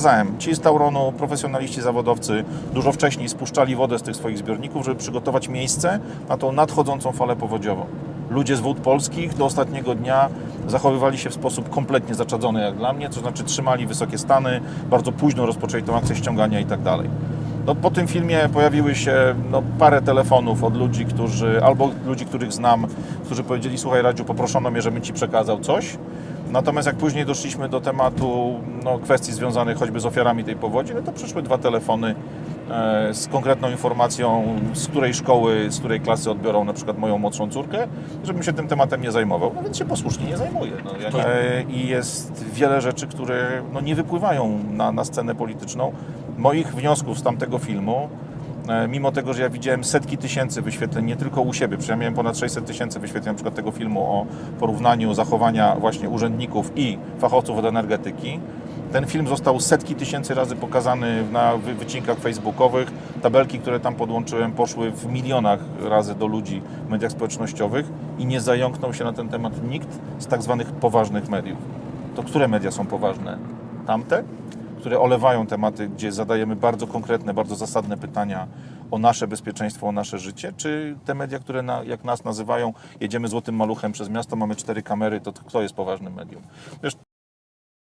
Pokazałem, ci z Tauronu, profesjonaliści zawodowcy, dużo wcześniej spuszczali wodę z tych swoich zbiorników, żeby przygotować miejsce na tą nadchodzącą falę powodziową. Ludzie z wód polskich do ostatniego dnia zachowywali się w sposób kompletnie zaczadzony jak dla mnie, to znaczy trzymali wysokie stany, bardzo późno rozpoczęli tą akcję ściągania i tak dalej. No, po tym filmie pojawiły się no, parę telefonów od ludzi, którzy, albo ludzi, których znam, którzy powiedzieli, słuchaj Radziu, poproszono mnie, żebym Ci przekazał coś. Natomiast jak później doszliśmy do tematu no, kwestii związanych choćby z ofiarami tej powodzi, no to przyszły dwa telefony e, z konkretną informacją, z której szkoły, z której klasy odbiorą na przykład moją młodszą córkę, żebym się tym tematem nie zajmował. No więc się posłusznie nie zajmuję. No, e, I jest wiele rzeczy, które no, nie wypływają na, na scenę polityczną. Moich wniosków z tamtego filmu E, mimo tego, że ja widziałem setki tysięcy wyświetleń, nie tylko u siebie, przecież miałem ponad 600 tysięcy wyświetleń przykład tego filmu o porównaniu zachowania właśnie urzędników i fachowców od energetyki. Ten film został setki tysięcy razy pokazany na wy- wycinkach facebookowych. Tabelki, które tam podłączyłem, poszły w milionach razy do ludzi w mediach społecznościowych i nie zająknął się na ten temat nikt z tak zwanych poważnych mediów. To które media są poważne? Tamte? Które olewają tematy, gdzie zadajemy bardzo konkretne, bardzo zasadne pytania o nasze bezpieczeństwo, o nasze życie, czy te media, które na, jak nas nazywają, jedziemy złotym maluchem przez miasto, mamy cztery kamery, to kto jest poważnym medium? Wiesz,